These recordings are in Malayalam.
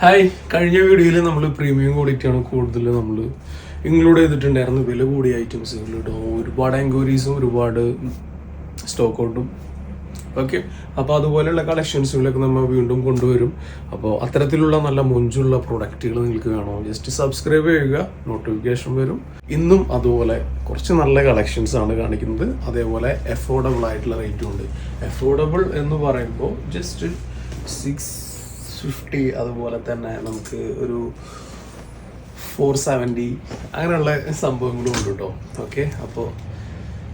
ഹായ് കഴിഞ്ഞ വീഡിയോയിൽ നമ്മൾ പ്രീമിയം ക്വാളിറ്റിയാണ് കൂടുതൽ നമ്മൾ ഇൻക്ലൂഡ് ചെയ്തിട്ടുണ്ടായിരുന്നു വില കൂടിയ ഐറ്റംസ് കേട്ടോ ഒരുപാട് എൻക്വയറീസും ഒരുപാട് സ്റ്റോക്ക് ഔട്ടും ഓക്കെ അപ്പോൾ അതുപോലെയുള്ള കളക്ഷൻസുകളൊക്കെ നമ്മൾ വീണ്ടും കൊണ്ടുവരും. അപ്പോൾ അത്തരത്തിലുള്ള നല്ല മുഞ്ചുള്ള പ്രൊഡക്റ്റുകൾ നിങ്ങൾക്ക് കാണാം. ജസ്റ്റ് സബ്സ്ക്രൈബ് ചെയ്യുക നോട്ടിഫിക്കേഷൻ വരും. ഇന്നും അതുപോലെ കുറച്ച് നല്ല കളക്ഷൻസ് ആണ് കാണിക്കുന്നത്. അതേപോലെ അഫോർഡബിൾ ആയിട്ടുള്ള റേറ്റും ഉണ്ട്. അഫോർഡബിൾ എന്ന് പറയുമ്പോൾ ജസ്റ്റ് സിക്സ് ഫിഫ്റ്റി അതുപോലെ തന്നെ നമുക്ക് ഒരു ഫോർ സെവന്റി അങ്ങനെയുള്ള സംഭവങ്ങളും ഉണ്ട് കേട്ടോ ഓക്കെ അപ്പോൾ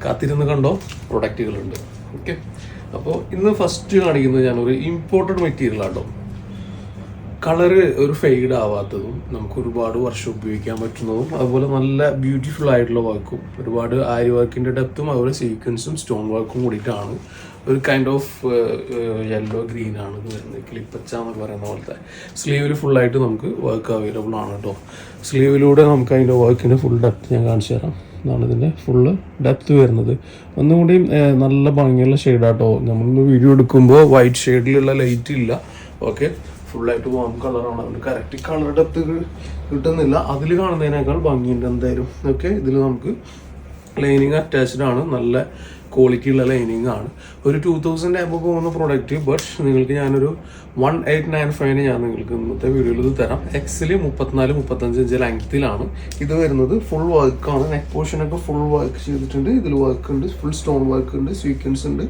കാത്തിരുന്ന് കണ്ടോ? പ്രൊഡക്റ്റുകളുണ്ട് ഓക്കെ അപ്പോൾ ഇന്ന് ഫസ്റ്റ് കാണിക്കുന്നത് ഞാനൊരു ഇമ്പോർട്ടഡ് മെറ്റീരിയൽ ആട്ടോ. കളറ് ഒരു ഫെയ്ഡ് ആവാത്തതും നമുക്ക് ഒരുപാട് വർഷം ഉപയോഗിക്കാൻ പറ്റുന്നതും അതുപോലെ നല്ല ബ്യൂട്ടിഫുൾ ആയിട്ടുള്ള വർക്കും ഒരുപാട് ആരി വർക്കിന്റെ ഡെപ്തും അതുപോലെ സീക്വൻസും സ്റ്റോൺ വർക്കും കൂടിയിട്ടാണ് ഒരു കൈൻഡ് ഓഫ് യെല്ലോ ഗ്രീൻ ആണ് വരുന്നത് ക്ലിപ്പച്ച എന്നൊക്കെ പറയുന്ന പോലത്തെ. സ്ലീവിൽ ഫുള്ളായിട്ട് നമുക്ക് വർക്ക് അവൈലബിൾ ആണ് കേട്ടോ സ്ലീവിലൂടെ നമുക്ക് അതിന്റെ വർക്കിന്റെ ഫുൾ ഡെപ്ത് ഞാൻ കാണിച്ചു തരാം. ഇതാണ് ഇതിന്റെ ഫുള്ള് ഡെപ്ത് വരുന്നത്. ഒന്നും കൂടി നല്ല ഭംഗിയുള്ള ഷെയ്ഡാട്ടോ നമ്മളിന്ന് വീഡിയോ എടുക്കുമ്പോൾ വൈറ്റ് ഷെയ്ഡിലുള്ള ലൈറ്റ് ഇല്ല. ഓക്കെ ഫുള്ളായിട്ട് വാം കളറാണ് അതുകൊണ്ട് കറക്റ്റ് കളർ ഡെപ്ത് കിട്ടുന്നില്ല. അതിൽ കാണുന്നതിനേക്കാൾ ഭംഗിയുണ്ട് എന്തായാലും. ഓക്കെ ഇതിൽ നമുക്ക് ലൈനിങ് അറ്റാച്ച്ഡ് ആണ്. നല്ല ക്വാളിറ്റി ഉള്ള ലൈനിങ് ആണ്. ഒരു ടു തൗസൻഡ് ആകുമ്പോൾ പോകുന്ന പ്രോഡക്റ്റ് ബട്ട് നിങ്ങൾക്ക് ഞാനൊരു വൺ എയ്റ്റ് നയൻ ഫൈവിന് ഞാൻ നിങ്ങൾക്ക് ഇന്നത്തെ വീഡിയോയിൽ ഇത് തരാം. എക്സിൽ മുപ്പത്തിനാല് മുപ്പത്തഞ്ച് ഇഞ്ച് ലെങ്ത്തിലാണ് ഇത് വരുന്നത് ഫുൾ വർക്കാണ് നെക്ക് പോർഷനൊക്കെ ഫുൾ വർക്ക് ചെയ്തിട്ടുണ്ട്. ഇതിൽ വർക്ക് ഉണ്ട്. ഫുൾ സ്റ്റോൺ വർക്ക് ഉണ്ട്. സ്വീക്വൻസ് ഉണ്ട്.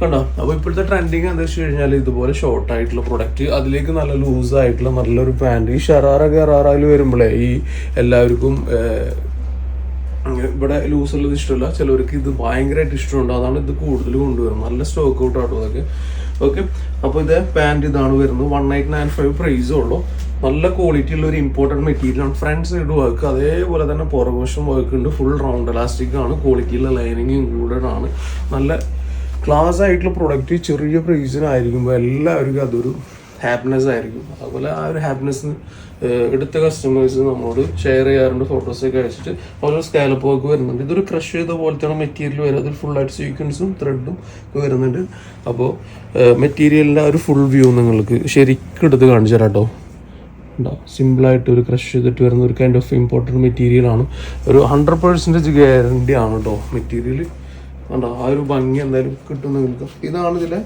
കണ്ടോ? അപ്പോൾ ഇപ്പോഴത്തെ ട്രെൻഡിങ് എന്താ വെച്ച് കഴിഞ്ഞാൽ ഇതുപോലെ ഷോർട്ട് ആയിട്ടുള്ള പ്രൊഡക്റ്റ് അതിലേക്ക് നല്ല ലൂസ് ആയിട്ടുള്ള നല്ലൊരു പാന്റ് ഈ ഷറാറൊക്കെ ഗറാറയിൽ വരുമ്പോഴേ ഈ എല്ലാവർക്കും ഇവിടെ ലൂസ് ഉള്ളത് ഇഷ്ടമല്ല. ചിലവർക്ക് ഇത് ഭയങ്കരമായിട്ട് ഇഷ്ടമുണ്ട്. അതാണ് ഇത് കൂടുതൽ കൊണ്ടുവരുന്നത്. നല്ല സ്റ്റോക്ക് ഔട്ട് ആട്ടോ അതൊക്കെ ഓക്കെ അപ്പോൾ ഇത് പാന്റ് ഇതാണ് വരുന്നത്. വൺ എയ്റ്റ് നയൻ ഫൈവ് പ്രൈസേ ഉള്ളൂ. നല്ല ക്വാളിറ്റി ഉള്ള ഒരു ഇമ്പോർട്ടന്റ് മെറ്റീരിയൽ ആണ്. ഫ്രണ്ട് സൈഡ് വർക്ക് അതേപോലെ തന്നെ പുറകുവശം വർക്ക് ഉണ്ട്. ഫുൾ റൗണ്ട് ഇലാസ്റ്റിക് ആണ്. ക്വാളിറ്റിയുള്ള ലൈനിങ് ഇൻക്ലൂഡഡ് ആണ്. നല്ല ക്ലാസ് ആയിട്ടുള്ള പ്രൊഡക്റ്റ് ചെറിയ പ്രൈസിനായിരിക്കുമ്പോൾ എല്ലാവർക്കും അതൊരു ഹാപ്പിനെസ് ആയിരിക്കും. അതുപോലെ ആ ഒരു ഹാപ്പിനെസ് എടുത്ത കസ്റ്റമേഴ്സ് നമ്മളോട് ഷെയർ ചെയ്യാറുണ്ട് ഫോട്ടോസൊക്കെ അയച്ചിട്ട്. ഓരോ സ്കാലപ്പ് വരുന്നുണ്ട്. ഇതൊരു ക്രഷ് ചെയ്ത പോലത്തെ മെറ്റീരിയൽ വരും അതിൽ ഫുള്ളായിട്ട് സീക്വൻസും ത്രെഡും ഒക്കെ വരുന്നുണ്ട്. അപ്പോൾ മെറ്റീരിയലിന്റെ ഒരു ഫുൾ വ്യൂ നിങ്ങൾക്ക് ശരിക്കും എടുത്ത് കാണിച്ചു തരാം കേട്ടോ സിമ്പിളായിട്ട് ഒരു ക്രഷ് ചെയ്തിട്ട് വരുന്ന ഒരു കൈൻഡ് ഓഫ് ഇമ്പോർട്ടന്റ് മെറ്റീരിയൽ ആണ്. ഒരു ഹൺഡ്രഡ് പെർസെന്റേജ് ഗ്യാരണ്ടി ആണ് കേട്ടോ മെറ്റീരിയൽ കണ്ടോ? ആ ഒരു ഭംഗി എന്തായാലും കിട്ടും നിങ്ങൾക്ക്. ഇതാണ് ഇതിലെ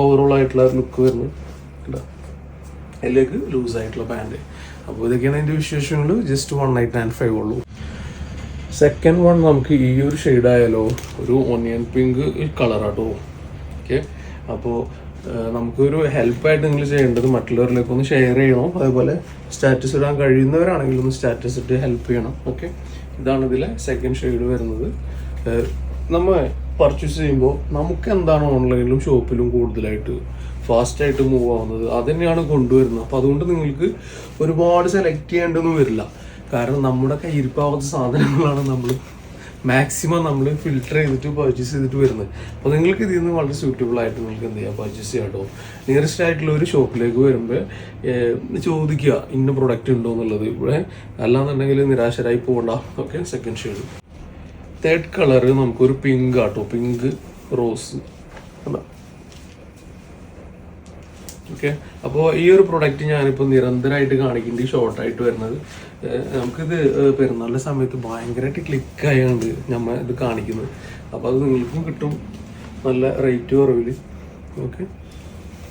ഓവറോൾ ആയിട്ടുള്ള ലുക്ക് വരുന്നത്. കേട്ടോ അതിലേക്ക് ലൂസ് ആയിട്ടുള്ള പാന്റ് അപ്പോൾ ഇതൊക്കെയാണ് അതിന്റെ വിശേഷങ്ങൾ. Just one night nine five ഉള്ളൂ. സെക്കൻഡ് വൺ നമുക്ക് ഈ ഒരു ഷെയ്ഡ് ആയാലോ ഒരു ഒനിയൻ പിങ്ക് കളറാട്ടോ ഓക്കെ അപ്പോൾ നമുക്കൊരു ഹെൽപ്പായിട്ട് നിങ്ങൾ ചെയ്യേണ്ടത് മറ്റുള്ളവരിലേക്ക് ഒന്ന് ഷെയർ ചെയ്യണം. അതേപോലെ സ്റ്റാറ്റസ് ഇടാൻ കഴിയുന്നവരാണെങ്കിൽ ഒന്ന് സ്റ്റാറ്റസ് ഇട്ട് ഹെൽപ്പ് ചെയ്യണം. ഓക്കെ ഇതാണ് ഇതിലെ സെക്കൻഡ് ഷെയ്ഡ് വരുന്നത്. നമ്മൾ പർച്ചേസ് ചെയ്യുമ്പോൾ നമുക്ക് എന്താണ് ഓൺലൈനിലും ഷോപ്പിലും കൂടുതലായിട്ട് ഫാസ്റ്റായിട്ട് മൂവ് ആവുന്നത്. അത് തന്നെയാണ് കൊണ്ടുവരുന്നത്. അപ്പോൾ അതുകൊണ്ട് നിങ്ങൾക്ക് ഒരുപാട് സെലക്ട് ചെയ്യേണ്ടൊന്നും വരില്ല. കാരണം നമ്മുടെ കയ്യിരിപ്പാവാത്ത സാധനങ്ങളാണ് നമ്മൾ മാക്സിമം നമ്മൾ ഫിൽട്ടർ ചെയ്തിട്ട് പർച്ചേസ് ചെയ്തിട്ട് വരുന്നത്. അപ്പോൾ നിങ്ങൾക്ക് ഇതിൽ നിന്ന് വളരെ സ്യൂട്ടബിൾ ആയിട്ട് നിങ്ങൾക്ക് എന്ത് ചെയ്യാം? പർച്ചേസ് ചെയ്യാം കേട്ടോ നിയറസ്റ്റ് ആയിട്ടുള്ള ഒരു ഷോപ്പിലേക്ക് വരുമ്പോൾ ചോദിക്കുക ഇന്ന പ്രൊഡക്റ്റ് ഉണ്ടോ എന്നുള്ളത്. ഇവിടെ അല്ലാന്നുണ്ടെങ്കിൽ നിരാശരായി പോകണ്ട okay second shade third colour നമുക്കൊരു പിങ്ക് ആട്ടോ പിങ്ക് റോസ് കണ്ടോ ഓക്കെ അപ്പോൾ ഈ ഒരു പ്രൊഡക്റ്റ് ഞാനിപ്പോൾ നിരന്തരമായിട്ട് കാണിക്കുന്നുണ്ട് ഷോർട്ടായിട്ട് വരുന്നത്. നമുക്കിത് പെരുന്നാളിന്റെ സമയത്ത് ഭയങ്കരമായിട്ട് ക്ലിക്ക് ആയതുകൊണ്ട് നമ്മൾ ഇത് കാണിക്കുന്നത്. അപ്പോൾ അത് നിങ്ങൾക്കും കിട്ടും. നല്ല റേറ്റ് കുറവിൽ ഓക്കെ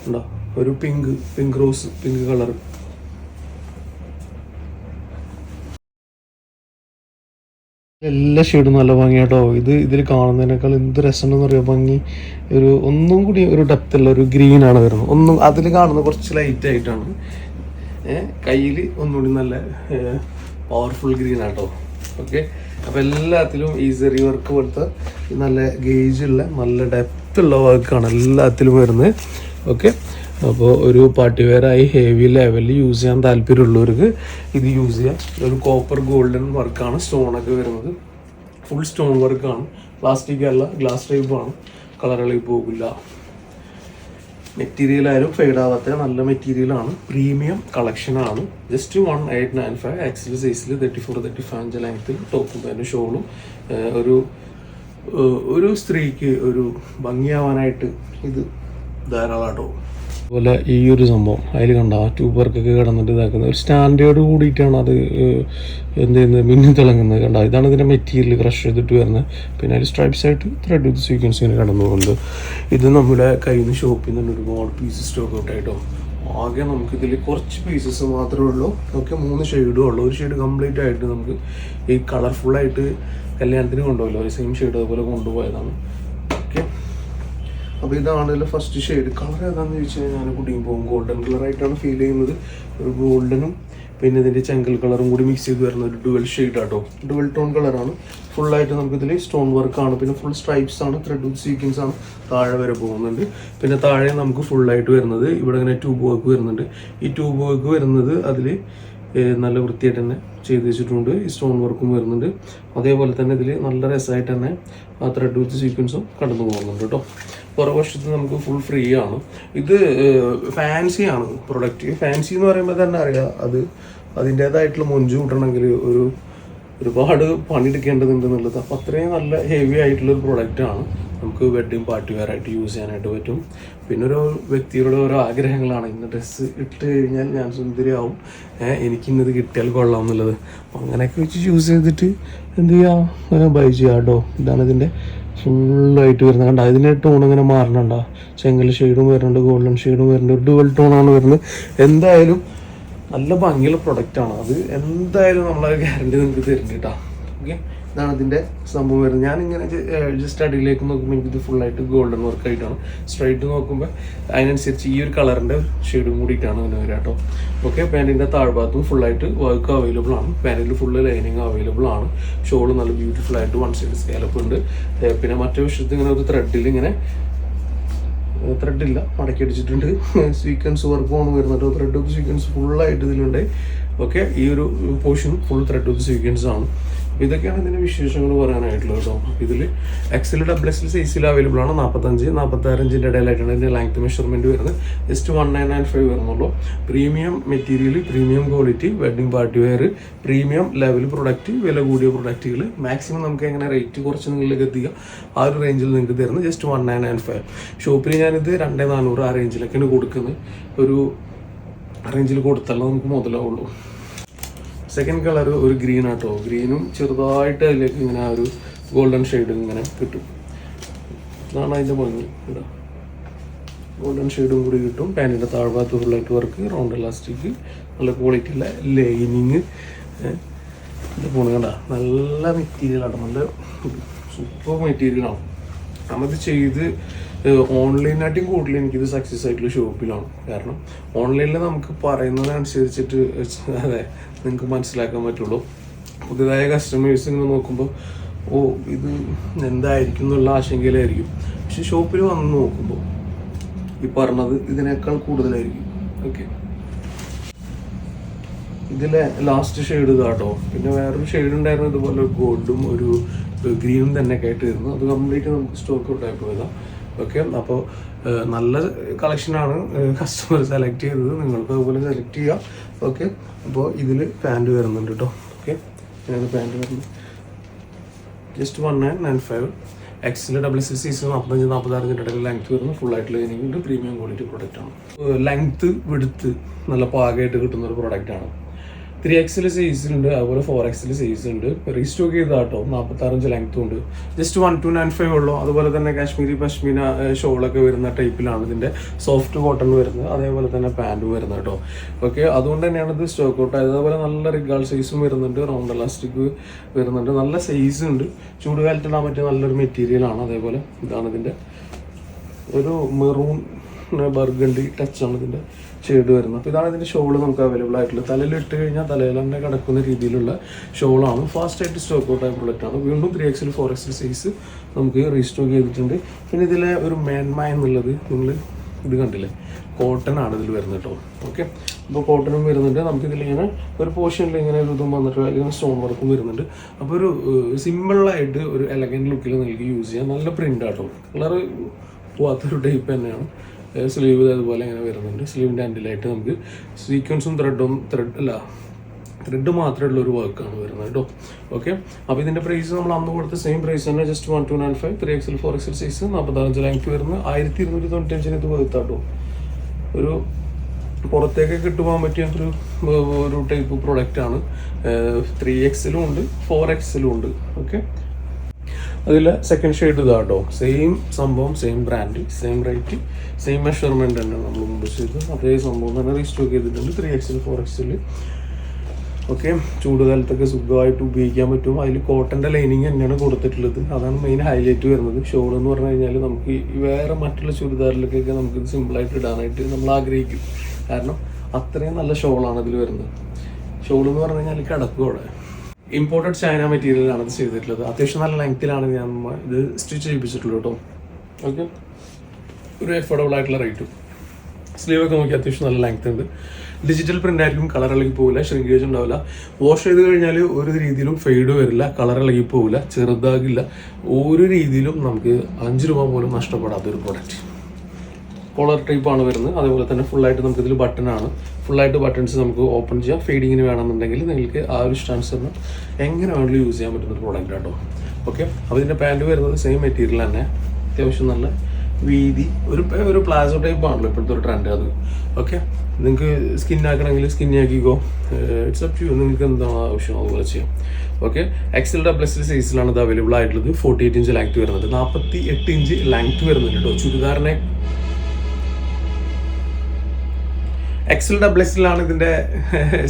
ഉണ്ടോ? ഒരു pink pink rose pink colour എല്ലാ ഷെയ്ഡും നല്ല ഭംഗിയാട്ടോ. ഇത് ഇതിൽ കാണുന്നതിനേക്കാൾ എന്ത് രസമുണ്ടെന്ന് പറയുക ഭംഗി. ഒരു ഒന്നും കൂടി ഒരു ഡെപ്ത് ഉള്ള ഒരു ഗ്രീൻ ആണ് വരുന്നത്. ഒന്നും അതിൽ കാണുന്നത് കുറച്ച് ലൈറ്റ് ആയിട്ടാണ്. കയ്യിൽ ഒന്നുകൂടി നല്ല പവർഫുൾ ഗ്രീൻ ആട്ടോ. ഓക്കെ അപ്പോൾ എല്ലാത്തിലും ഈസറി സെറി വർക്ക് പോലത്തെ നല്ല ഗേജ് ഉള്ള നല്ല ഡെപ്ത് ഉള്ള വർക്കാണ് എല്ലാത്തിലും വരുന്നത്. ഓക്കെ അപ്പോൾ ഒരു പാർട്ടി വെയറായി ഹെവി ലെവലിൽ യൂസ് ചെയ്യാൻ താല്പര്യമുള്ളവർക്ക് ഇത് യൂസ് ചെയ്യാം. ഒരു കോപ്പർ ഗോൾഡൻ വർക്കാണ് സ്റ്റോണൊക്കെ വരുന്നത്. ഫുൾ സ്റ്റോൺ വർക്കാണ് പ്ലാസ്റ്റിക് അല്ല ഗ്ലാസ് ടൈപ്പ് ആണ്. കളറുകളിൽ പോകില്ല. മെറ്റീരിയൽ ആയാലും ഫെയ്ഡ് ആവാത്ത നല്ല മെറ്റീരിയലാണ് പ്രീമിയം കളക്ഷൻ ആണ്. Just one eight nine five XL സൈസിൽ തേർട്ടി ഫോർ തേർട്ടി ഫൈവ് അഞ്ച് ലെങ്ത്തിൽ ടോപ്പും തന്നെ ഷോളും ഒരു ഒരു സ്ത്രീക്ക് ഒരു ഭംഗിയാവാനായിട്ട് ഇത് ധാരാളമാട്ടോ അതുപോലെ ഈ ഒരു സംഭവം. അതിൽ കണ്ട ആ ട്യൂബ് വർക്കൊക്കെ കിടന്നിട്ട് ഇതാക്കുന്നത്. ഒരു സ്റ്റാൻഡേർഡ് കൂടിയിട്ടാണ് അത് എന്ത് ചെയ്യുന്നത്? മിന്നി തിളങ്ങുന്നത്. കണ്ട ഇതാണ് ഇതിന്റെ മെറ്റീരിയൽ ക്രഷ് ചെയ്തിട്ട് വരുന്നത്. പിന്നെ അതിൽ സ്ട്രൈപ്സ് ആയിട്ട് ത്രെഡ് വിത്ത് സീക്വൻസ് ഇങ്ങനെ കടന്നു പോകുന്നുണ്ട് ഇത് നമ്മുടെ കയ്യിൽ നിന്ന് ഷോപ്പിൽ നിന്ന് ഒരുപാട് പീസ് സ്റ്റോക്ക് ഔട്ട് ആയിട്ടോ. ആകെ നമുക്ക് ഇതിൽ കുറച്ച് പീസസ് മാത്രമേ ഉള്ളൂ. ഓക്കെ മൂന്ന് ഷെയ്ഡും ഉള്ളൂ. ഒരു ഷെയ്ഡ് കംപ്ലീറ്റ് ആയിട്ട് നമുക്ക് ഈ കളർഫുള്ളായിട്ട് കല്യാണത്തിന് കൊണ്ടുപോയല്ലോ. ഒരു സെയിം ഷെയ്ഡ് അതുപോലെ കൊണ്ടുപോയതാണ്. ഓക്കെ അപ്പോൾ ഇതാണ് ഫസ്റ്റ് ഷെയ്ഡ് കളർ ഏതാണെന്ന് ചോദിച്ചു കഴിഞ്ഞാൽ ഞാൻ കുടിയും പോകും. ഗോൾഡൻ കളറായിട്ടാണ് ഫീൽ ചെയ്യുന്നത്. ഒരു ഗോൾഡനും പിന്നെ ഇതിന്റെ ചെങ്കൽ കളറും കൂടി മിക്സ് ചെയ്ത് വരുന്ന ഒരു ഡുവൽ ഷെയ്ഡ് ആട്ടോ. ഡുവൽ ടോൺ കളറാണ് ആയിട്ട് നമുക്ക് ഇതിൽ സ്റ്റോൺ വർക്ക് ആണ്. പിന്നെ ഫുൾ സ്ട്രൈപ്സ് ആണ് ത്രെഡ് വിത്ത് സീക്വൻസ് ആണ് താഴെ വരെ പോകുന്നുണ്ട്. പിന്നെ താഴെ നമുക്ക് ഫുൾ ആയിട്ട് വരുന്നത് ഇവിടെ ഇങ്ങനെ ട്യൂബ് വർക്ക് വരുന്നുണ്ട്. ഈ ട്യൂബ് വർക്ക് വരുന്നത് അതിൽ നല്ല വൃത്തിയായിട്ട് തന്നെ ചെയ്ത് വെച്ചിട്ടുണ്ട്. ഈ സ്റ്റോൺ വർക്കും വരുന്നുണ്ട്. അതേപോലെ തന്നെ ഇതിൽ നല്ല രസമായിട്ട് തന്നെ ആ ത്രെഡ് വിത്ത് സീക്വൻസും കടന്നു പോകുന്നുണ്ട് കേട്ടോ. പുറകുവശത്ത് നമുക്ക് ഫുൾ ഫ്രീ ആണ്. ഇത് ഫാൻസി ആണ് പ്രൊഡക്റ്റ് ഫാൻസി എന്ന് പറയുമ്പോൾ തന്നെ അറിയാം അത് അതിന്റേതായിട്ടുള്ള മൊഞ്ചു കൂട്ടണമെങ്കിൽ ഒരു ഒരുപാട് പണിയെടുക്കേണ്ടതുണ്ട് എന്നുള്ളത്. അപ്പം അത്രയും നല്ല ഹെവി ആയിട്ടുള്ള ഒരു പ്രൊഡക്റ്റ് ആണ്. നമുക്ക് വെഡ്ഡിങ് പാർട്ടി വെയർ ആയിട്ട് യൂസ് ചെയ്യാനായിട്ട് പറ്റും. പിന്നെ ഒരു വ്യക്തികളുടെ ഓരോ ആഗ്രഹങ്ങളാണ്. ഇന്ന ഡ്രസ്സ് ഇട്ട് കഴിഞ്ഞാൽ ഞാൻ സുന്ദരിയാവും. എനിക്ക് ഇന്നത് കിട്ടിയാൽ കൊള്ളാം എന്നുള്ളത്. അപ്പം അങ്ങനെയൊക്കെ വെച്ച് ചൂസ് ചെയ്തിട്ട് എന്ത് ചെയ്യാം? ബൈ ചെയ്യാം കേട്ടോ ഇതാണ് ഇതിന്റെ ഫുള്ളായിട്ട് വരുന്നത്. കണ്ട? അതിന് ടോൺ ഇങ്ങനെ മാറണണ്ട? ചെങ്കൽ ഷെയ്ഡും വരുന്നുണ്ട് ഗോൾഡൻ ഷെയ്ഡും വരുന്നുണ്ട്. ഒരു ഡുവൽ ആണ് വരുന്നത്. എന്തായാലും നല്ല ഭംഗിയുള്ള ആണ്. അത് എന്തായാലും നമ്മളത് ഗ്യാരണ്ടി നിങ്ങൾക്ക് തരുന്നുണ്ട് കേട്ടോ ഓക്കെ ഇതാണ് ഇതിന്റെ സംഭവം വരുന്നത്. ഞാനിങ്ങനെ ജസ്റ്റ് അടിയിലേക്ക് നോക്കുമ്പോൾ എനിക്കിത് ഫുള്ളായിട്ട് ഗോൾഡൻ വർക്ക് ആയിട്ടാണ്. സ്ട്രൈറ്റ് നോക്കുമ്പോൾ അതിനനുസരിച്ച് ഈ ഒരു കളറിന്റെ ഷെയ്ഡും കൂടിയിട്ടാണ് അതിന് വരിക കേട്ടോ. ഓക്കെ പാന്റിന്റെ താഴ്ഭാഗത്തും ഫുള്ളായിട്ട് വർക്ക് അവൈലബിൾ ആണ്. പാന്റിൽ ഫുള്ള് ലൈനിങ് അവൈലബിൾ ആണ്. ഷോൾ നല്ല ബ്യൂട്ടിഫുൾ ആയിട്ട് വൺ സൈഡ് സ്കാലപ്പ് ഉണ്ട്. പിന്നെ മറ്റേ വിഷയത്തിൽ ഇങ്ങനെ ഒരു ത്രെഡിൽ ഇങ്ങനെ ത്രെഡ് ഇല്ല മടക്കി അടിച്ചിട്ടുണ്ട്. സീക്വൻസ് വർക്ക് ആണ് വരുന്നുണ്ട് ത്രെഡ് ഓഫ് സീക്വൻസ് ഫുള്ളായിട്ട് ഇതിലുണ്ട്. ഓക്കെ ഈ ഒരു portion full thread of sequence ആണ്. ഇതൊക്കെയാണ് ഇതിന്റെ വിശേഷങ്ങൾ പറയാനായിട്ടുള്ളത് കേട്ടോ. ഇതിൽ എക്സൽ ഡബിൾ എക്സൽ സൈസിൽ അവൈലബിൾ ആണ്. നാൽപ്പത്തഞ്ച് നാൽപ്പത്താറഞ്ചിന്റെ ഇടയിലായിട്ടാണ് ഇതിന്റെ ലെങ്ത് മെഷർമെന്റ് വരുന്നത്. Just one nine nine five വരുന്നുള്ളൂ. Premium material premium quality wedding party wear premium level product വില കൂടിയ പ്രൊഡക്റ്റുകൾ മാക്സിമം നമുക്ക് എങ്ങനെ റേറ്റ് കുറച്ച് നിങ്ങളിലേക്ക് എത്തിക്കുക ആ ഒരു റേഞ്ചിൽ നിങ്ങൾക്ക് തരുന്നത് just one nine nine five ഷോപ്പിൽ ഞാനിത് രണ്ടേ നാനൂറ് ആ റേഞ്ചിലൊക്കെയാണ് കൊടുക്കുന്നത്. ഒരു റേഞ്ചിൽ കൊടുത്തല്ലോ നമുക്ക് മുതലാവുള്ളൂ. സെക്കൻഡ് കളർ ഒരു ഗ്രീൻ ആട്ടോ. ഗ്രീനും ചെറുതായിട്ട് അതിലേക്ക് ഇങ്ങനെ ഒരു ഗോൾഡൻ ഷെയ്ഡ് ഇങ്ങനെ കിട്ടും. ഇതാണ് അതിന്റെ ഭംഗി. കേട്ടോ ഗോൾഡൻ ഷെയ്ഡും കൂടി കിട്ടും. പാന്റിന്റെ താഴ്ഭാഗത്ത് ഫുള്ളായിട്ട് വർക്ക് റൗണ്ട് ഇലാസ്റ്റിക് നല്ല ക്വാളിറ്റി ഉള്ള ലൈനിങ് ഇത് പോണ കണ്ട. നല്ല മെറ്റീരിയലാണ് നല്ല സൂപ്പർ മെറ്റീരിയലാണ് നമ്മത് ചെയ്ത് ഓൺലൈനായിട്ടും കൂടുതൽ എനിക്കിത് സക്സസ് ആയിട്ടുള്ള ഷോപ്പിലാണ് കാരണം ഓൺലൈനിൽ നമുക്ക് പറയുന്നതനുസരിച്ചിട്ട് അതെ നിങ്ങൾക്ക് മനസ്സിലാക്കാൻ പറ്റുള്ളൂ. പുതിയതായ കസ്റ്റമേഴ്സ് ഇങ്ങനെ നോക്കുമ്പോൾ ഓ ഇത് എന്തായിരിക്കും എന്നുള്ള ആശങ്കയിലായിരിക്കും. പക്ഷെ ഷോപ്പിൽ വന്ന് നോക്കുമ്പോൾ ഈ പറഞ്ഞത് ഇതിനേക്കാൾ കൂടുതലായിരിക്കും. ഓക്കെ ഇതിലെ ലാസ്റ്റ് ഷെയ്ഡ് ഇതാട്ടോ പിന്നെ വേറൊരു ഷെയ്ഡ് ഉണ്ടായിരുന്നു. ഇതുപോലെ ഗോൾഡും ഒരു ഗ്രീനും തന്നെ വരുന്നു അത് കംപ്ലീറ്റ് നമുക്ക് സ്റ്റോക്ക് ഔട്ട് ആയി പോയതാണ് ഓക്കെ അപ്പോൾ നല്ല കളക്ഷനാണ് കസ്റ്റമർ സെലക്ട് ചെയ്തത്. നിങ്ങൾക്ക് അതുപോലെ സെലക്ട് ചെയ്യാം. ഓക്കെ അപ്പോൾ ഇതിൽ പാന്റ് വരുന്നുണ്ട് കേട്ടോ ഓക്കെ ഇങ്ങനെയാണ് പാന്റ് വരുന്നത് just one nine nine five എക്സിൽ ഡബിൾ എസ് സീസ് നാൽപ്പത്തഞ്ച് നാൽപ്പത്താറിന്റെ ഇടയിൽ ലെങ്ത് വരുന്നു. ഫുൾ ആയിട്ടുള്ള ഉണ്ട്. പ്രീമിയം ക്വാളിറ്റി പ്രോഡക്റ്റ് ആണ്. ലെങ്ത് വിടുത്ത് നല്ല പാകമായിട്ട് കിട്ടുന്ന ഒരു പ്രോഡക്റ്റ് ആണ്. ത്രീ എക്സിൽ സൈസ് ഉണ്ട് അതുപോലെ ഫോർ എക്സിൽ സൈസ് ഉണ്ട്. റീസ്റ്റോക്ക് ചെയ്ത കേട്ടോ നാൽപ്പത്താറഞ്ച് ലെങ്ത്തും ഉണ്ട്. Just one two nine five ഉള്ളൂ. അതുപോലെ തന്നെ കാശ്മീരി പശ്മീന ഷോളൊക്കെ വരുന്ന ടൈപ്പിലാണ് ഇതിന്റെ സോഫ്റ്റ് കോട്ടൺ വരുന്നത്. അതേപോലെ തന്നെ പാന്റും വരുന്നത് കേട്ടോ ഓക്കെ അതുകൊണ്ട് തന്നെയാണ് ഇത് സ്റ്റോക്ക് ഔട്ട് ആയത്. അതുപോലെ നല്ല റിഗാൾ സൈസും വരുന്നുണ്ട്. റൗണ്ട് എലാസ്റ്റിക് വരുന്നുണ്ട്. നല്ല സൈസ് ഉണ്ട്. ചൂട് ഇടാൻ പറ്റിയ നല്ലൊരു മെറ്റീരിയൽ ആണ്. അതേപോലെ ഇതാണ് ഇതിന്റെ ഒരു മെറൂൺ ബർഗണ്ടി ടച്ചാണ് ഇതിന്റെ ഷെയ്ഡ് വരുന്നത്. അപ്പോൾ ഇതാണ് ഇതിന്റെ ഷോൾ നമുക്ക് അവൈലബിൾ ആയിട്ടുള്ളത്. തലയിൽ ഇട്ട് കഴിഞ്ഞാൽ തലയിൽ തന്നെ കിടക്കുന്ന രീതിയിലുള്ള ഷോളാണ്. ഫാസ്റ്റ് ആയിട്ട് സ്റ്റോക്ക് ഔട്ട് ആയ പ്രൊഡക്റ്റ് ആണ്. വീണ്ടും ത്രീ എക്സിൽ ഫോർ എക്സിൽ സൈസ് നമുക്ക് റീസ്റ്റോക്ക് ചെയ്തിട്ടുണ്ട്. പിന്നെ ഇതിലെ ഒരു മേന്മ എന്നുള്ളത് നിങ്ങൾ ഇത് കണ്ടില്ലേ? കോട്ടൺ ആണ് ഇതിൽ വരുന്നത് കേട്ടോ. ഓക്കെ അപ്പോൾ കോട്ടണും വരുന്നുണ്ട്. നമുക്ക് ഇതിലിങ്ങനെ ഒരു പോർഷനിൽ ഇങ്ങനെ ഒരു ഇതും വന്നിട്ട് ഇങ്ങനെ സ്റ്റോൺ വർക്കും വരുന്നുണ്ട്. അപ്പോൾ ഒരു സിമ്പിളായിട്ട് ഒരു എലഗന്റ് ലുക്കിൽ നിങ്ങൾക്ക് യൂസ് ചെയ്യാം. നല്ല പ്രിന്റ് ആട്ടോ കളർ പോവാത്തൊരു ടൈപ്പ് തന്നെയാണ്. സ്ലീവ് അതുപോലെ ഇങ്ങനെ വരുന്നുണ്ട്. സ്ലീവിന്റെ അൻഡിലായിട്ട് നമുക്ക് സീക്വൻസും ത്രെഡും ത്രെഡ് അല്ല ത്രെഡ് മാത്രമുള്ള ഒരു വർക്കാണ് വരുന്നത് കേട്ടോ ഓക്കെ അപ്പോൾ ഇതിന്റെ പ്രൈസ് നമ്മൾ അന്ന് കൊടുത്ത സെയിം പ്രൈസ് തന്നെ just one two nine five three XL four XL size നാൽപ്പത്തഞ്ച് ലാങ്ക് വരുന്നത് ആയിരത്തി ഇരുന്നൂറ്റി തൊണ്ണൂറ്റഞ്ചിന് ഇത് വരുത്താട്ടോ ഒരു പുറത്തേക്കൊക്കെ ഇട്ട് പറ്റിയ ഒരു ഒരു ടൈപ്പ് പ്രൊഡക്റ്റാണ് ത്രീ എക്സിലും ഉണ്ട് ഫോർ എക്സിലും ഉണ്ട്. ഓക്കെ അതിൽ സെക്കൻഡ് ഷെയ്ഡ് ഇതാട്ടോ സെയിം സംഭവം same brand same rate same measurement തന്നെ നമ്മൾ മുമ്പ് ചെയ്ത് അതേ സംഭവം തന്നെ റീസ്റ്റോക്ക് ചെയ്തിട്ടുണ്ട്. ത്രീ എക്സിൽ ഫോർ എക്സിൽ ഓക്കെ ചൂടുകാലത്തൊക്കെ സുഖമായിട്ട് ഉപയോഗിക്കാൻ പറ്റും. അതിൽ കോട്ടന്റെ ലൈനിങ് തന്നെയാണ് കൊടുത്തിട്ടുള്ളത്. അതാണ് മെയിൻ ഹൈലൈറ്റ് വരുന്നത്. ഷോൾ എന്ന് പറഞ്ഞു കഴിഞ്ഞാൽ നമുക്ക് വേറെ മറ്റുള്ള ചുരിദാറിലേക്കൊക്കെ നമുക്ക് ഇത് സിമ്പിളായിട്ട് ഇടാനായിട്ട് നമ്മൾ ആഗ്രഹിക്കും. കാരണം അത്രയും നല്ല ഷോളാണ് ഇതിൽ വരുന്നത്. ഷോൾ എന്ന് പറഞ്ഞു കഴിഞ്ഞാൽ കിടക്കും അവിടെ. ഇമ്പോർട്ടഡ് ചൈന മെറ്റീരിയലാണ് ഇത് ചെയ്തിട്ടുള്ളത്. അത്യാവശ്യം നല്ല ലെങ്ത്തിലാണ് ഞാൻ ഇത് സ്റ്റിച്ച് ചെയ്യിപ്പിച്ചിട്ടുള്ളത് കേട്ടോ. ഓക്കെ ഒരു അഫോർഡബിൾ ആയിട്ടുള്ള റേറ്റും സ്ലീവ് ഒക്കെ നോക്കി അത്യാവശ്യം നല്ല ലെങ്ത് ഉണ്ട്. ഡിജിറ്റൽ പ്രിന്റ് ആയിരിക്കും കളർ ഇളകി പോകില്ല ഷ്രിങ്കേജ് ഉണ്ടാവില്ല. വാഷ് ചെയ്ത് കഴിഞ്ഞാൽ ഒരു രീതിയിലും ഫെയ്ഡ് വരില്ല കളർ ഇളകി പോകില്ല ചെറുതാകില്ല. ഒരു രീതിയിലും നമുക്ക് അഞ്ച് രൂപ പോലും നഷ്ടപ്പെടാത്തൊരു പ്രൊഡക്റ്റ് കോളർ ടൈപ്പ് ആണ് വരുന്നത്. അതേപോലെ തന്നെ ഫുള്ളായിട്ട് നമുക്ക് ഇതിൽ ബട്ടൺ ആണ്. ഫുള്ളായിട്ട് ബട്ടൺസ് നമുക്ക് ഓപ്പൺ ചെയ്യാം. ഫീഡിങ്ങിന് വേണമെന്നുണ്ടെങ്കിൽ നിങ്ങൾക്ക് ആ ഒരു സ്റ്റാൻസറിന് എങ്ങനെ വേണമെങ്കിലും യൂസ് ചെയ്യാൻ പറ്റുന്ന ഒരു പ്രോഡക്റ്റ് ആട്ടോ. ഓക്കെ അപ്പോൾ ഇതിന്റെ പാന്റ് വരുന്നത് സെയിം മെറ്റീരിയൽ തന്നെ. അത്യാവശ്യം നല്ല വീതി. ഒരു ഒരു പ്ലാസോ ടൈപ്പ് ആണല്ലോ ഇപ്പോഴത്തെ ഒരു ട്രെൻഡ് അത്. ഓക്കെ നിങ്ങൾക്ക് സ്കിൻ ആക്കണമെങ്കിൽ സ്കിൻ ആക്കിക്കോ. ഇറ്റ്സ് അപ് ടു നിങ്ങൾക്ക് എന്താണ് ആവശ്യം? അതുപോലെ ചെയ്യാം. ഓക്കെ എക്സൽ ഡബിൾ എക്സൽ സൈസിലാണ് ഇത് അവൈലബിൾ ആയിട്ടുള്ളത്. ഫോർട്ടി എയ്റ്റ് ഇഞ്ച് ലെങ്ത് വരുന്നത്. നാൽപ്പത്തി എട്ട് ഇഞ്ച് ലെങ്ത് വരുന്നുണ്ട് കേട്ടോ ചുരിദാറിനെ എക്സൽ ഡബിൾ എക്സലാണ് ഇതിന്റെ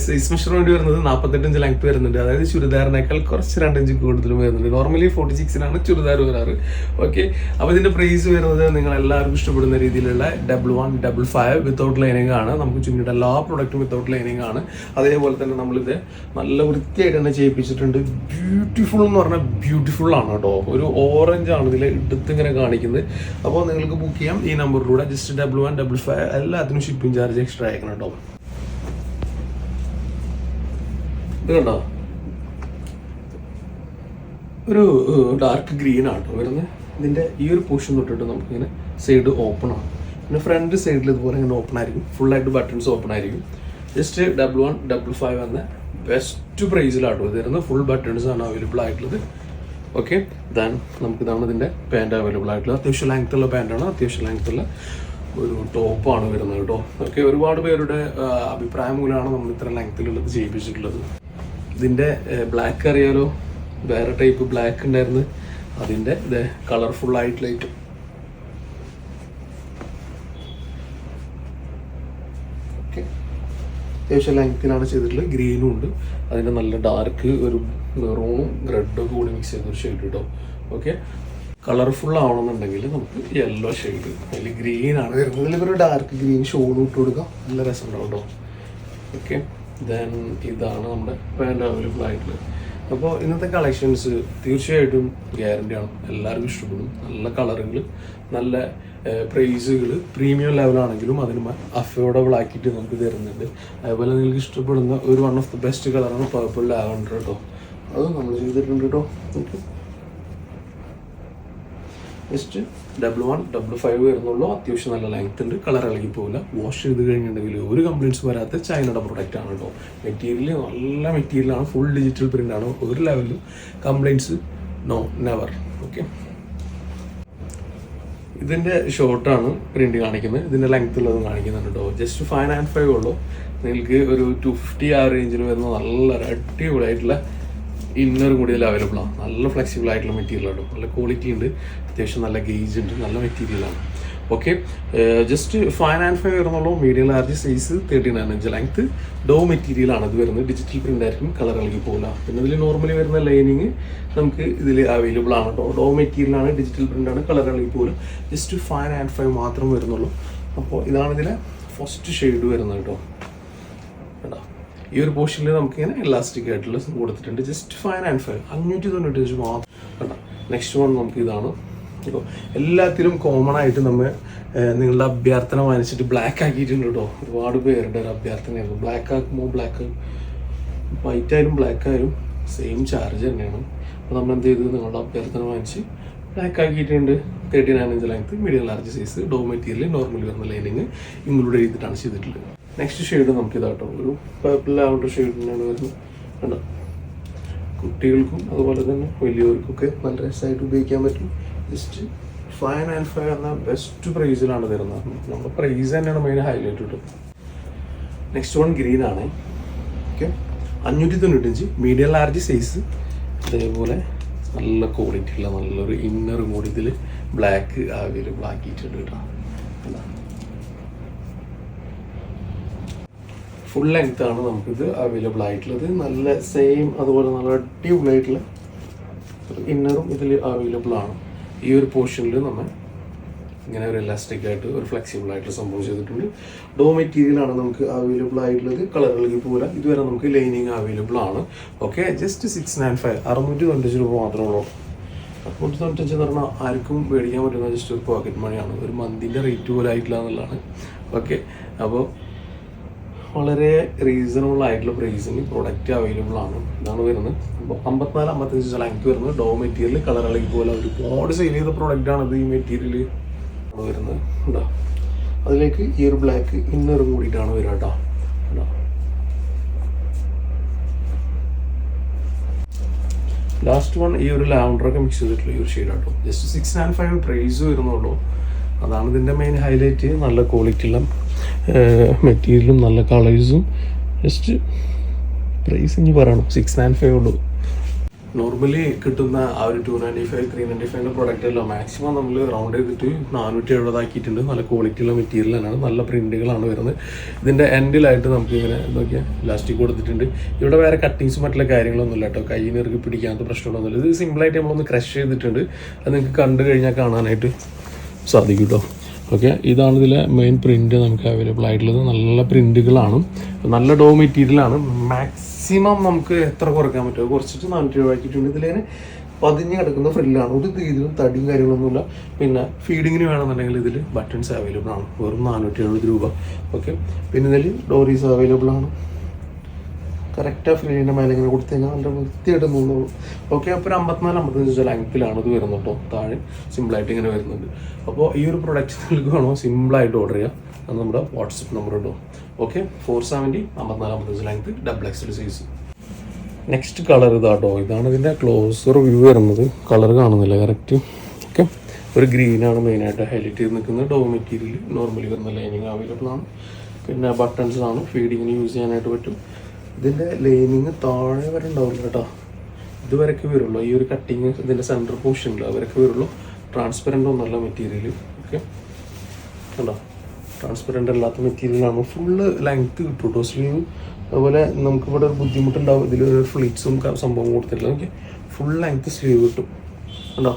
സൈസ് മെഷർമെന്റ് വരുന്നത്. നാൽപ്പത്തെട്ട് ഇഞ്ച് ലെങ്ത് വരുന്നുണ്ട്. അതായത് ചുരിദാറിനേക്കാൾ കുറച്ച് രണ്ടഞ്ച് കൂടുതലും വരുന്നുണ്ട്. നോർമലി ഫോർട്ടി സിക്സിനാണ് ചുരിദാർ വരാറ്. ഓക്കെ അപ്പോൾ ഇതിന്റെ പ്രൈസ് വരുന്നത് നിങ്ങൾ എല്ലാവർക്കും ഇഷ്ടപ്പെടുന്ന രീതിയിലുള്ള double one double five without lining ആണ്. നമുക്ക് ചുന്നിയുടെ എല്ലാ പ്രൊഡക്റ്റും വിത്തൗട്ട് ലൈനിങ് ആണ്. അതേപോലെ തന്നെ നമ്മളിത് നല്ല വൃത്തിയായിട്ട് തന്നെ ചെയ്യിപ്പിച്ചിട്ടുണ്ട്. ബ്യൂട്ടിഫുൾ എന്ന് പറഞ്ഞാൽ ബ്യൂട്ടിഫുൾ ആണ് കേട്ടോ. ഒരു ഓറഞ്ച് ആണ് ഇതിൽ ഇങ്ങനെ കാണിക്കുന്നത്. അപ്പോൾ നിങ്ങൾക്ക് ബുക്ക് ചെയ്യാം. ഈ നമ്പറിലൂടെ just double one double five എല്ലാത്തിനും ഷിപ്പിംഗ് ചാർജ് എക്സ്ട്രാ അയക്കണം കേട്ടോ ഇത് കണ്ടോ? ഒരു ഡാർക്ക് ഗ്രീൻ ആണ് കേട്ടോ വരുന്നത് ഇതിന്റെ ഈ ഒരു പോർഷൻ തൊട്ടിട്ട് നമുക്കിങ്ങനെ സൈഡ് ഓപ്പൺ ആണ് പിന്നെ ഫ്രണ്ട് സൈഡിൽ ഇതുപോലെ ഇങ്ങനെ ഓപ്പൺ ആയിരിക്കും. ഫുൾ ആയിട്ട് ബട്ടൺസ് ഓപ്പൺ ആയിരിക്കും. Just double one double five എന്ന ബെസ്റ്റ് പ്രൈസിലാട്ടോ ഇത് വരുന്നത് ഫുൾ ബട്ടൺസ് ആണ് അവൈലബിൾ ആയിട്ടുള്ളത്. ഓക്കെ ദാൻ നമുക്ക് ഇതാണ് ഇതിന്റെ പാന്റ് അവൈലബിൾ ആയിട്ടുള്ളത്. അത്യാവശ്യം ലെങ്ത് ഉള്ള പാന്റാണ് അത്യാവശ്യം ലെങ്ത് ഉള്ള ഒരു ടോപ്പാണ് വരുന്നത് കേട്ടോ. ഓക്കെ ഒരുപാട് പേരുടെ അഭിപ്രായം മൂലമാണ് നമ്മൾ ഇത്ര ലെങ്ത്തിലുള്ളത് ചെയ്യിപ്പിച്ചിട്ടുള്ളത്. ഇതിന്റെ ബ്ലാക്ക് അറിയാലോ? വേറെ ടൈപ്പ് ബ്ലാക്ക് ഉണ്ടായിരുന്നു. അതിന്റെ ഇത് കളർഫുൾ ആയിട്ടുള്ള ഐറ്റം ഓക്കെ അത്യാവശ്യം ലെങ്ത്തിലാണ് ചെയ്തിട്ടുള്ളത്. ഗ്രീനും ഉണ്ട്. അതിന്റെ നല്ല ഡാർക്ക് ഒരു മെറൂണും റെഡും കൂടി മിക്സ് ചെയ്തൊരു ഷെയ്ഡ് കേട്ടോ. ഓക്കെ കളർഫുൾ ആവണമെന്നുണ്ടെങ്കിൽ നമുക്ക് യെല്ലോ ഷെയ്ഡ് അതിൽ ഗ്രീൻ ആണ് വരുന്നത്. ഇവർ ഡാർക്ക് ഗ്രീൻ ഷോളും ഇട്ട് കൊടുക്കാം. നല്ല രസമുണ്ടാവും ഓക്കെ ദെൻ ഇതാണ് നമ്മുടെ പാന്റ് അവൈലബിൾ ആയിട്ടുള്ളത് അപ്പോൾ ഇന്നത്തെ കളക്ഷൻസ് തീർച്ചയായിട്ടും ഗ്യാരണ്ടി ആണ്. എല്ലാവർക്കും ഇഷ്ടപ്പെടും. നല്ല കളറുകൾ നല്ല പ്രൈസുകൾ പ്രീമിയം ലെവലാണെങ്കിലും അതിന് അഫോർഡബിൾ ആക്കിയിട്ട് നമുക്ക് തരുന്നുണ്ട്. അതുപോലെ നിങ്ങൾക്ക് ഇഷ്ടപ്പെടുന്ന ഒരു വൺ ഓഫ് ദി ബെസ്റ്റ് കളറാണ് പർപ്പിൾ ലാവൻഡർ കേട്ടോ അത് നമ്മൾ ചെയ്തിട്ടുണ്ട് കേട്ടോ okay just double one double five വരുന്നുള്ളൂ. അത്യാവശ്യം നല്ല ലെങ്ത് ഉണ്ട്. കളർ ഇളകി പോകില്ല വാഷ് ചെയ്ത് കഴിഞ്ഞിട്ടുണ്ടെങ്കിൽ ഒരു കംപ്ലൈന്റ്സ് വരാത്ത ചൈനയുടെ പ്രൊഡക്റ്റ് ആണ് കേട്ടോ മെറ്റീരിയൽ നല്ല മെറ്റീരിയലാണ് ഫുൾ ഡിജിറ്റൽ പ്രിന്റ് ആണ്. ഒരു ലെവലിലും കംപ്ലൈന്റ്സ് നോ നെവർ ഓക്കെ ഇതിന്റെ ഷോർട്ടാണ് പ്രിന്റ് കാണിക്കുന്നത്. ഇതിന്റെ ലെങ്ത് ഉള്ളത് കാണിക്കുന്നുണ്ട് കേട്ടോ ജസ്റ്റ് ഫൈവ് ആൻഡ് ഫൈവ് ഉള്ളൂ. നിങ്ങൾക്ക് ഒരു ടു ഫിഫ്റ്റി ആ റേഞ്ചിൽ വരുന്ന നല്ലൊരു അടിപൊളിയായിട്ടുള്ള ഇന്നറും കൂടി ഇതിൽ അവൈലബിൾ ആണ്. നല്ല ഫ്ലെക്സിബിൾ ആയിട്ടുള്ള മെറ്റീരിയൽ ആണ് നല്ല ക്വാളിറ്റി ഉണ്ട്. അത്യാവശ്യം നല്ല ഗേജ് ഉണ്ട്. നല്ല മെറ്റീരിയലാണ് okay just five and five വരുന്നുള്ളൂ. Medium large size thirty nine inch length ഡോ മെറ്റീരിയൽ ആണ് ഇത് വരുന്നത്. ഡിജിറ്റൽ പ്രിന്റ് ആയിരിക്കും. കളർ ഇളകി പോകില്ല. പിന്നെ ഇതിൽ നോർമലി വരുന്ന ലൈനിങ് നമുക്ക് ഇതിൽ അവൈലബിൾ ആണ് കേട്ടോ. ഡോ മെറ്റീരിയൽ ആണ് ഡിജിറ്റൽ പ്രിന്റ് ആണ്. കളർ ഇളകി പോകില്ല ജസ്റ്റ് ഫൈവ് ആൻഡ് ഫൈവ് മാത്രം വരുന്നുള്ളൂ. അപ്പോൾ ഇതാണ് ഇതിലെ ഫസ്റ്റ് ഷെയ്ഡ് വരുന്നത് കേട്ടോ. ഈ ഒരു പോർഷനിൽ നമുക്ക് ഇങ്ങനെ ഇലാസ്റ്റിക് ആയിട്ടുള്ള കൊടുത്തിട്ടുണ്ട്. ജസ്റ്റ് ഫൈവ് ആൻഡ് ഫൈവ് അഞ്ഞൂറ്റി തൊണ്ണൂറ്റി അഞ്ച് മാത്രം നെക്സ്റ്റ് വൺ നമുക്ക് ഇതാണ്. ഇപ്പോൾ എല്ലാത്തിലും കോമൺ ആയിട്ട് നമ്മൾ നിങ്ങളുടെ അഭ്യർത്ഥന വാങ്ങിച്ചിട്ട് ബ്ലാക്ക് ആക്കിയിട്ടുണ്ട് കേട്ടോ. ഒരുപാട് പേരുടെ ഒരു അഭ്യർത്ഥനയായിരുന്നു. ബ്ലാക്ക് ആക്കുമ്പോൾ ബ്ലാക്ക് വൈറ്റ് ആയാലും ബ്ലാക്ക് ആയാലും സെയിം ചാർജ് തന്നെയാണ്. അപ്പോൾ നമ്മൾ എന്ത് ചെയ്തു? നിങ്ങളുടെ അഭ്യർത്ഥന വാങ്ങിച്ച് ബ്ലാക്ക് ആക്കിയിട്ടുണ്ട്. Thirty nine inch length medium large size ഡോ മെറ്റീരിയൽ നോർമലി വരുന്ന ലൈനിങ് ഇൻക്ലൂഡ് ചെയ്തിട്ടാണ് ചെയ്തിട്ടുള്ളത്. നെക്സ്റ്റ് ഷെയ്ഡ് നമുക്ക് ഇതാട്ടോ ഒരു പർപ്പിൾ ലാവണ്ടർ തന്നെയാണ് വരുന്നത്. കുട്ടികൾക്കും അതുപോലെ തന്നെ വലിയവർക്കൊക്കെ നല്ല രസമായിട്ട് ഉപയോഗിക്കാൻ പറ്റും. ജസ്റ്റ് ഫൈവ് നയൻ ഫൈവ് എന്ന ബെസ്റ്റ് പ്രൈസിലാണ് തരുന്നത്. നമ്മുടെ പ്രൈസ് തന്നെയാണ് മെയിൻ ഹൈലൈറ്റ് കിട്ടും നെക്സ്റ്റ് വൺ ഗ്രീൻ ആണ്. ഓക്കെ അഞ്ഞൂറ്റി തൊണ്ണൂറ്റഞ്ച് മീഡിയം ലാർജ് സൈസ് അതേപോലെ നല്ല ക്വാളിറ്റി ഉള്ള നല്ലൊരു ഇന്നർ കൂടി ഇതിൽ ബ്ലാക്ക് ആവിയിൽ ബ്ലാക്ക് ഇട്ടിട്ട് കേട്ടോ ഫുൾ ലെങ്ത് ആണ് നമുക്കിത് അവൈലബിൾ ആയിട്ടുള്ളത്. നല്ല സെയിം അതുപോലെ നല്ല അടിപൊളിയായിട്ടുള്ള ഇന്നറും ഇതിൽ അവൈലബിൾ ആണ്. ഈ ഒരു പോർഷനിൽ നമ്മൾ ഇങ്ങനെ ഒരു ഇലാസ്റ്റിക് ആയിട്ട് ഒരു ഫ്ലെക്സിബിൾ ആയിട്ട് സംഭവം ചെയ്തിട്ടുണ്ട്. ഡോ മെറ്റീരിയൽ ആണ് നമുക്ക് അവൈലബിൾ ആയിട്ടുള്ളത്. കളറുകൾക്ക് പോലെ ഇതുവരെ നമുക്ക് ലൈനിങ് അവൈലബിൾ ആണ്. Okay just six nine five അറുന്നൂറ്റി തൊണ്ണൂറ്റി രൂപ മാത്രമേ ഉള്ളൂ. അറുന്നൂറ്റി തൊണ്ണൂറ്റഞ്ച് എന്ന് പറഞ്ഞാൽ ആർക്കും മേടിക്കാൻ പറ്റുന്ന ജസ്റ്റ് ഒരു പോക്കറ്റ് മണിയാണ് ഒരു മന്തിന്റെ റേറ്റ് പോലും ആയിട്ടില്ല എന്നുള്ളതാണ്. ഓക്കെ അപ്പോൾ വളരെ റീസണബിൾ ആയിട്ടുള്ള പ്രൈസിന് പ്രൊഡക്റ്റ് അവൈലബിൾ ആണ്. ഇതാണ് വരുന്നത്. അപ്പോൾ അമ്പത്തിനാല് അമ്പത്തഞ്ച് ലെങ്ത് വരുന്നത്. ഡോ മെറ്റീരിയൽ കളർ ഇളകി പോലെ ഒരുപാട് സെയിൽ ചെയ്ത പ്രൊഡക്റ്റ് ആണ് ഇത് ഈ മെറ്റീരിയൽ വരുന്നത്. കേട്ടോ അതിലേക്ക് ഈ ഒരു ബ്ലാക്ക് ഇന്നറും കൂടിയിട്ടാണ് വരിക കേട്ടോ. ലാസ്റ്റ് വൺ ഈ ഒരു ലാവണ്ടറൊക്കെ മിക്സ് ചെയ്തിട്ടുള്ള ഈ ഒരു ഷെയ്ഡ് ആട്ടോ. Just six and five price വരുന്നുള്ളൂ. അതാണ് ഇതിന്റെ മെയിൻ ഹൈലൈറ്റ് നല്ല ക്വാളിറ്റിയുള്ള മെറ്റീരിയലും നല്ല കളേഴ്സും ജസ്റ്റ് പ്രൈസ് ഇനി പറയണം. സിക്സ് നയൻ ഫൈവ് ഉള്ളൂ. നോർമലി കിട്ടുന്ന ആ ഒരു two ninety five three ninety ഫൈവിന്റെ product എല്ലാം മാക്സിമം നമ്മൾ റൗണ്ട് ചെയ്തിട്ട് നാനൂറ്റി എഴുപതാക്കിയിട്ടുണ്ട് നല്ല ക്വാളിറ്റിയുള്ള മെറ്റീരിയൽ തന്നെയാണ് നല്ല പ്രിന്റുകളാണ് വരുന്നത്. ഇതിന്റെ എൻഡിലായിട്ട് നമുക്ക് ഇങ്ങനെ നോക്കിയാൽ ഇലാസ്റ്റിക് കൊടുത്തിട്ടുണ്ട്. ഇവിടെ വേറെ കട്ടിങ്സും മറ്റുള്ള കാര്യങ്ങളൊന്നും ഇല്ല കേട്ടോ. കൈ നിറക്കി പിടിക്കാത്ത പ്രശ്നമൊന്നുമില്ല ഇത് സിമ്പിളായിട്ട് നമ്മളൊന്ന് ക്രഷ് ചെയ്തിട്ടുണ്ട്. അത് നിങ്ങൾക്ക് കണ്ടു കഴിഞ്ഞാൽ കാണാനായിട്ട് സാധിക്കും കേട്ടോ. ഓക്കെ ഇതാണ് ഇതിലെ മെയിൻ പ്രിന്റ് നമുക്ക് അവൈലബിൾ ആയിട്ടുള്ളത്. നല്ല പ്രിന്റുകളാണ് നല്ല ഡോ മെറ്റീരിയലാണ് മാക്സിമം നമുക്ക് എത്ര കുറയ്ക്കാൻ പറ്റുമോ കുറച്ചിട്ട് നാനൂറ്റി രൂപ ആക്കിയിട്ടുണ്ട് ഇതിലേന് പതിഞ്ഞ് കിടക്കുന്ന ഫ്രില്ലാണ് ഒരു രീതിയിലും തടിയും കാര്യങ്ങളൊന്നുമില്ല. പിന്നെ ഫീഡിങ്ങിന് വേണമെന്നുണ്ടെങ്കിൽ ഇതിൽ ബട്ടൺസ് അവൈലബിൾ ആണ്. വെറും നാനൂറ്റി എഴുപത് രൂപ. ഓക്കെ പിന്നെ ഇതിൽ ഡോറീസ് അവൈലബിൾ ആണ്. കറക്റ്റ് മേലെ ഇങ്ങനെ കൊടുത്തു കഴിഞ്ഞാൽ നല്ല വൃത്തിയായിട്ട് നിന്നോളൂ ഓക്കെ അപ്പോൾ ഒരു അമ്പത്തിനാല് അമ്പത്തഞ്ച് ലെങ്ത്തിലാണ് ഇത് വരുന്നത് കേട്ടോ താഴെ സിമ്പിളായിട്ട് ഇങ്ങനെ വരുന്നുണ്ട്. അപ്പോൾ ഈ ഒരു പ്രൊഡക്റ്റ് നൽകുകയാണോ സിമ്പിളായിട്ട് ഓർഡർ ചെയ്യാം. അത് നമ്മുടെ വാട്സപ്പ് നമ്പർ ഉണ്ടോ ഓക്കെ ഫോർ സെവന്റി അമ്പത്തിനാല് അമ്പത്തഞ്ച് ലാങ്ക് double XL size next colour ഇതാട്ടോ ഇതാണ് ഇതിന്റെ ക്ലോസർ വ്യൂ വരുന്നത്. കളർ കാണുന്നില്ല കറക്റ്റ് ഓക്കെ ഒരു ഗ്രീനാണ് മെയിനായിട്ട് ഹൈലൈറ്റ് ചെയ്ത് നിൽക്കുന്നത്. ഡോ മെറ്റീരിയൽ നോർമലി വരുന്ന ലൈനിങ് അവൈലബിൾ ആണ്. പിന്നെ ബട്ടൺസ് ആണ്. ഫീഡിങ്ങിന് യൂസ് ചെയ്യാനായിട്ട് പറ്റും. ഇതിന്റെ ലൈനിങ് താഴെ വരെ ഉണ്ടാവില്ല കേട്ടോ. ഇതുവരെയൊക്കെ വരുള്ളൂ. ഈ ഒരു കട്ടിങ് ഇതിന്റെ സെന്റർ പോർഷനിൽ അവരൊക്കെ വരുള്ളൂ. ട്രാൻസ്പെറന്റ് ഒന്നുമല്ല മെറ്റീരിയൽ ഓക്കെ കണ്ടോ? ട്രാൻസ്പെറന്റ് അല്ലാത്ത മെറ്റീരിയലാണ് ഫുള്ള് ലെങ്ത് കിട്ടും കേട്ടോ സ്ലീവ് അതുപോലെ നമുക്ക് ഇവിടെ ഒരു ബുദ്ധിമുട്ടുണ്ടാവും ഇതിൽ ഫ്ലീറ്റ്സും സംഭവം കൊടുത്തില്ല ഓക്കെ ഫുൾ ലെങ്ത്ത് സ്ലീവ് കിട്ടും. കണ്ടോ?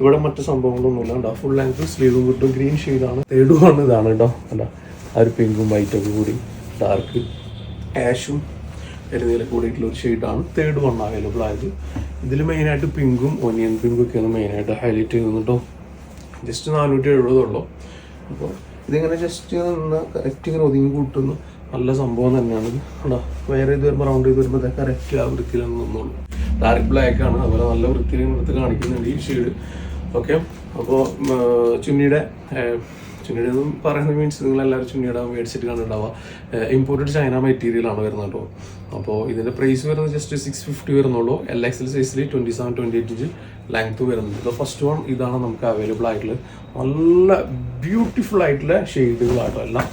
ഇവിടെ മറ്റു സംഭവങ്ങളൊന്നുമില്ല. കണ്ടോ? ഫുൾ ലെങ്ത്ത് സ്ലീവും കിട്ടും. ഗ്രീൻ ഷെയ്ഡാണ് ആണ്. ഇതാണ് കേട്ടോ കണ്ടോ? ആ ഒരു പിങ്കും വൈറ്റൊക്കെ കൂടി. ഡാർക്ക് ആഷും എരുന്നയിലെ കൂടിയിട്ടുള്ള ഒരു ഷെയ്ഡാണ് തേർഡ് വൺ അവൈലബിൾ ആയത്. ഇതിൽ മെയിനായിട്ട് പിങ്കും ഒനിയൻ പിങ്കും ഒക്കെയാണ് മെയിനായിട്ട് ഹൈലൈറ്റ് ചെയ്യുന്നത് കേട്ടോ ജസ്റ്റ് നാനൂറ്റി എഴുപതുള്ളൂ അപ്പോൾ ഇതിങ്ങനെ ജസ്റ്റ് നിന്ന് കറക്റ്റ് ഇങ്ങനെ ഒതുങ്ങി കൂട്ടുന്നു. നല്ല സംഭവം തന്നെയാണ്. കേട്ടോ വേറെ ഇത് വരുമ്പോൾ റൗണ്ട് ചെയ്ത് വരുമ്പോൾ കറക്റ്റ് ആ വൃത്തിയിൽ നിന്നുള്ളൂ ഡാർക്ക് ബ്ലാക്ക് ആണ്. അതുപോലെ നല്ല വൃത്തിയിൽ എടുത്ത് കാണിക്കുന്നുണ്ട് ഈ ഷെയ്ഡ് ഓക്കെ അപ്പോൾ ചുന്നിയുടെ ചുന്നിയുടെ എന്നും പറയുന്നത് മീൻസ് നിങ്ങൾ എല്ലാവരും ചുന്നിയുടെ മേടിച്ചിട്ട് കണ്ടിട്ടുണ്ടാവുക. ഇമ്പോർട്ടഡ് ചൈന മെറ്റീരിയൽ ആണ് വരുന്നത് കേട്ടോ. അപ്പോൾ ഇതിന്റെ പ്രൈസ് വരുന്നത് ജസ്റ്റ് സിക്സ് ഫിഫ്റ്റി വരുന്നുള്ളൂ. എൽ എക്സ് എൽ സൈസിൽ twenty seven twenty eight inch length വരുന്നത് ഇത് ഫസ്റ്റ് വൺ ഇതാണ് നമുക്ക് അവൈലബിൾ ആയിട്ടുള്ള നല്ല ബ്യൂട്ടിഫുൾ ആയിട്ടുള്ള ഷെയ്ഡുകളാട്ടോ എല്ലാം.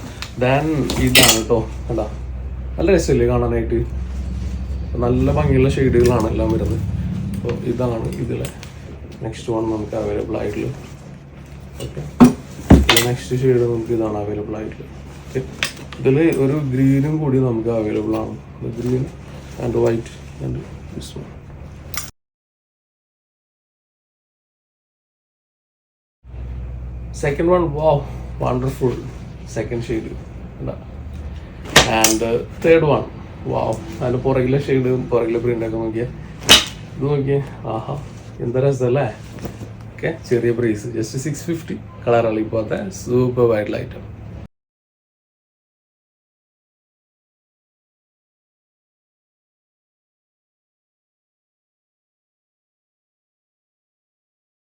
ദാൻ ഇതാണ് കേട്ടോ. കണ്ടാ? നല്ല രസമല്ലേ കാണാനായിട്ട്? നല്ല ഭംഗിയുള്ള ഷെയ്ഡുകളാണ് എല്ലാം വരുന്നത്. അപ്പോൾ ഇതാണ് ഇതിലെ നെക്സ്റ്റ് വൺ നമുക്ക് അവൈലബിൾ ആയിട്ടുള്ളത്. ഓക്കെ നെക്സ്റ്റ് ഷെയ്ഡ് നമുക്ക് ഇതാണ് അവൈലബിൾ ഓക്കെ ഇതിൽ ഒരു ഗ്രീനും കൂടി നമുക്ക് അവൈലബിൾ ആണ്. Green and white and this second one വാ wonderful second shade and third one വാ അതിന്റെ പുറകിലെ ഷെയ്ഡ് പുറകിലെ പ്രിന്റൊക്കെ നോക്കിയാൽ ഇത് നോക്കിയേ. ആഹാ എന്താ രസമല്ലേ? ഓക്കെ ചെറിയ price just six fifty colour അളിപ്പോത്ത super ആയിട്ടുള്ള ഐറ്റം